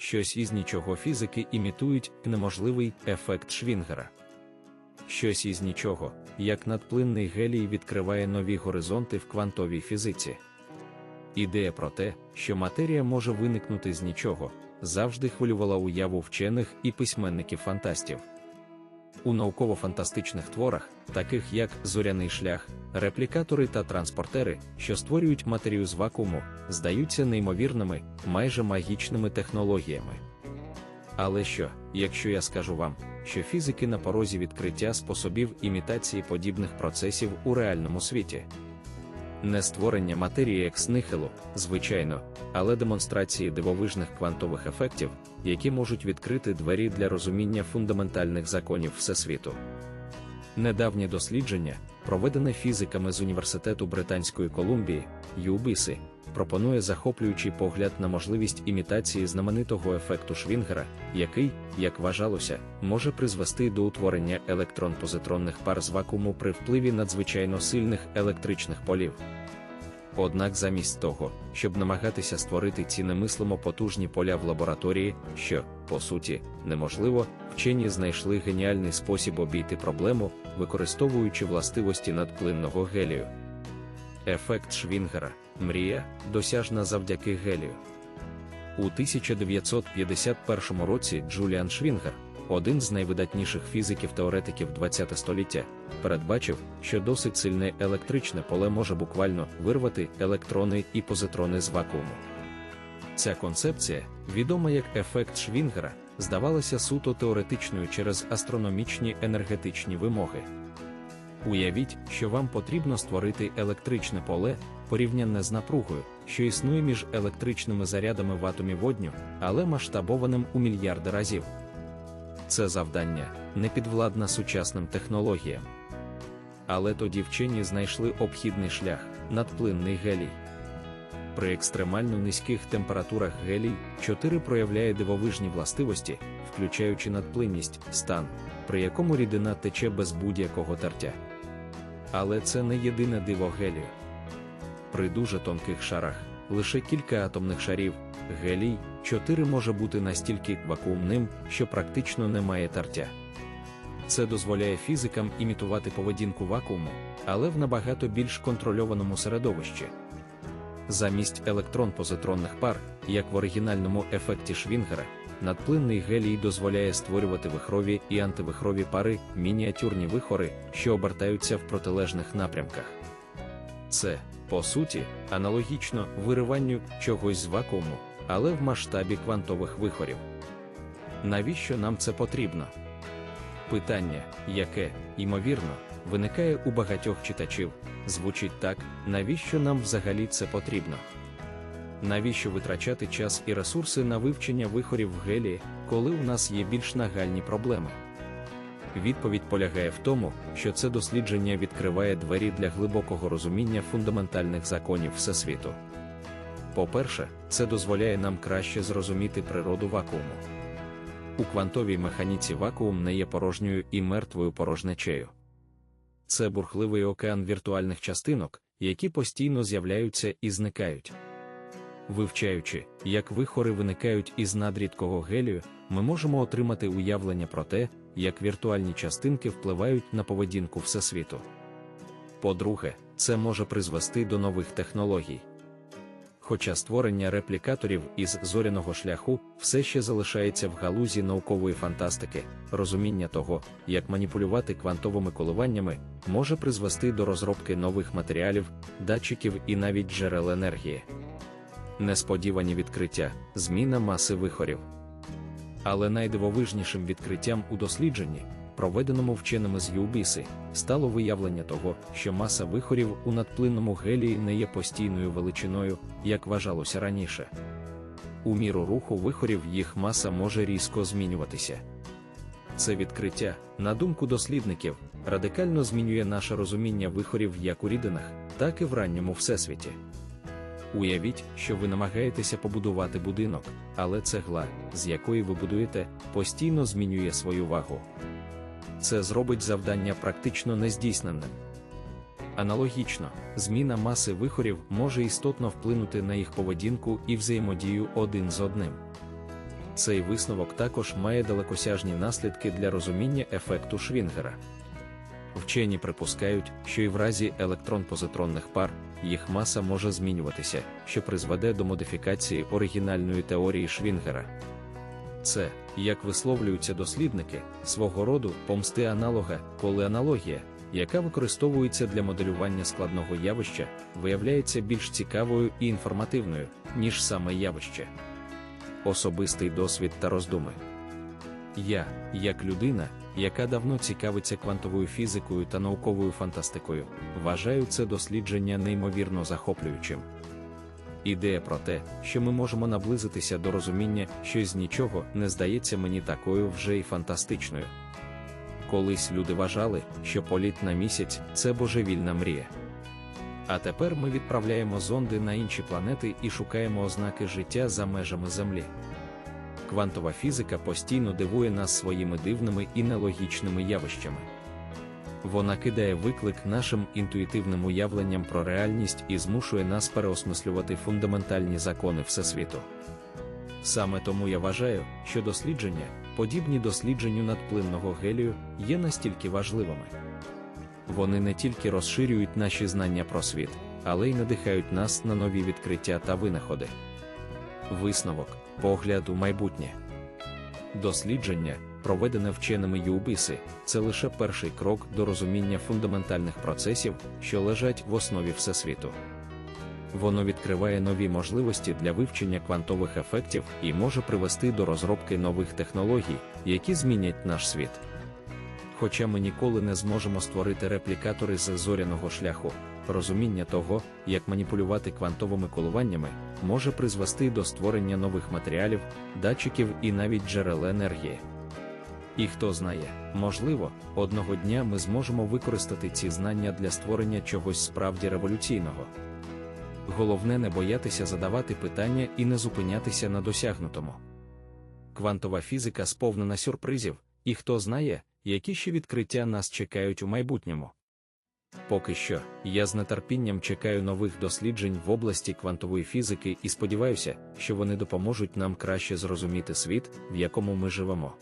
щось із нічого фізики імітують неможливий ефект Швінгера. Щось із нічого, як надплинний гелій відкриває нові горизонти в квантовій фізиці. Ідея про те, що матерія може виникнути з нічого, завжди хвилювала уяву вчених і письменників-фантастів. У науково-фантастичних творах, таких як зоряний шлях, реплікатори та транспортери, що створюють матерію з вакууму, здаються неймовірними, майже магічними технологіями. Але що, якщо я скажу вам, що фізики на порозі відкриття способів імітації подібних процесів у реальному світі? Не створення матерії екс нихилу, звичайно, але демонстрації дивовижних квантових ефектів, які можуть відкрити двері для розуміння фундаментальних законів Всесвіту. Недавнє дослідження, проведене фізиками з Університету Британської Колумбії, ЮБІСи, пропонує захоплюючий погляд на можливість імітації знаменитого ефекту Швінгера, який, як вважалося, може призвести до утворення електрон-позитронних пар з вакууму при впливі надзвичайно сильних електричних полів. Однак замість того, щоб намагатися створити ці немислимо потужні поля в лабораторії, що, по суті, неможливо, вчені знайшли геніальний спосіб обійти проблему, використовуючи властивості надплинного гелію. Ефект Швінгера мрія, досяжна завдяки гелію. У 1951 році Джуліан Швінгер, один з найвидатніших фізиків-теоретиків ХХ століття, передбачив, що досить сильне електричне поле може буквально вирвати електрони і позитрони з вакууму. Ця концепція, відома як ефект Швінгера, здавалася суто теоретичною через астрономічні енергетичні вимоги. Уявіть, що вам потрібно створити електричне поле, порівнянне з напругою, що існує між електричними зарядами в атомі водню, але масштабованим у мільярди разів. Це завдання не підвладне сучасним технологіям. Але тоді вчені знайшли обхідний шлях надплинний гелій. При екстремально низьких температурах гелій 4 проявляє дивовижні властивості, включаючи надплинність, стан, при якому рідина тече без будь-якого тертя. Але це не єдине диво гелію. При дуже тонких шарах, лише кілька атомних шарів, гелій 4 може бути настільки вакуумним, що практично не має тертя. Це дозволяє фізикам імітувати поведінку вакууму, але в набагато більш контрольованому середовищі. Замість електрон-позитронних пар, як в оригінальному ефекті Швінгера, надплинний гелій дозволяє створювати вихрові і антивихрові пари, мініатюрні вихори, що обертаються в протилежних напрямках. Це, по суті, аналогічно вириванню чогось з вакууму, але в масштабі квантових вихорів. Навіщо нам це потрібно? Питання, яке, ймовірно, виникає у багатьох читачів, звучить так, навіщо нам взагалі це потрібно? Навіщо витрачати час і ресурси на вивчення вихорів в гелії, коли у нас є більш нагальні проблеми? Відповідь полягає в тому, що це дослідження відкриває двері для глибокого розуміння фундаментальних законів Всесвіту. По-перше, це дозволяє нам краще зрозуміти природу вакууму. У квантовій механіці вакуум не є порожньою і мертвою порожнечею. Це бурхливий океан віртуальних частинок, які постійно з'являються і зникають. Вивчаючи, як вихори виникають із надрідкого гелію, ми можемо отримати уявлення про те, як віртуальні частинки впливають на поведінку Всесвіту. По-друге, це може призвести до нових технологій. Хоча створення реплікаторів із зоряного шляху все ще залишається в галузі наукової фантастики, розуміння того, як маніпулювати квантовими коливаннями, може призвести до розробки нових матеріалів, датчиків і навіть джерел енергії. Несподівані відкриття, зміна маси вихорів. Але найдивовижнішим відкриттям у дослідженні, проведеному вченими з ЮБІСи, стало виявлення того, що маса вихорів у надплинному гелії не є постійною величиною, як вважалося раніше. У міру руху вихорів їх маса може різко змінюватися. Це відкриття, на думку дослідників, радикально змінює наше розуміння вихорів як у рідинах, так і в ранньому всесвіті. Уявіть, що ви намагаєтеся побудувати будинок, але цегла, з якої ви будуєте, постійно змінює свою вагу. Це зробить завдання практично нездійсненним. Аналогічно, зміна маси вихорів може істотно вплинути на їх поведінку і взаємодію один з одним. Цей висновок також має далекосяжні наслідки для розуміння ефекту Швінгера. Вчені припускають, що і в разі електрон-позитронних пар їх маса може змінюватися, що призведе до модифікації оригінальної теорії Швінгера. Це, як висловлюються дослідники, свого роду помсти аналога, коли аналогія, яка використовується для моделювання складного явища, виявляється більш цікавою і інформативною, ніж саме явище. Особистий досвід та роздуми. Я, як людина, яка давно цікавиться квантовою фізикою та науковою фантастикою, вважаю це дослідження неймовірно захоплюючим. Ідея про те, що ми можемо наблизитися до розуміння щось з нічого, не здається мені такою вже й фантастичною. Колись люди вважали, що політ на місяць це божевільна мрія. А тепер ми відправляємо зонди на інші планети і шукаємо ознаки життя за межами Землі. Квантова фізика постійно дивує нас своїми дивними і нелогічними явищами. Вона кидає виклик нашим інтуїтивним уявленням про реальність і змушує нас переосмислювати фундаментальні закони Всесвіту. Саме тому я вважаю, що дослідження, подібні дослідженню надплинного гелію, є настільки важливими. Вони не тільки розширюють наші знання про світ, але й надихають нас на нові відкриття та винаходи. Висновок, погляд у майбутнє. Дослідження, проведене вченими ЮБІСи, це лише перший крок до розуміння фундаментальних процесів, що лежать в основі Всесвіту. Воно відкриває нові можливості для вивчення квантових ефектів і може привести до розробки нових технологій, які змінять наш світ. Хоча ми ніколи не зможемо створити реплікатори з зоряного шляху, розуміння того, як маніпулювати квантовими коливаннями, може призвести до створення нових матеріалів, датчиків і навіть джерел енергії. І хто знає, можливо, одного дня ми зможемо використати ці знання для створення чогось справді революційного. Головне не боятися задавати питання і не зупинятися на досягнутому. Квантова фізика сповнена сюрпризів, і хто знає, які ще відкриття нас чекають у майбутньому. Поки що, я з нетерпінням чекаю нових досліджень в області квантової фізики і сподіваюся, що вони допоможуть нам краще зрозуміти світ, в якому ми живемо.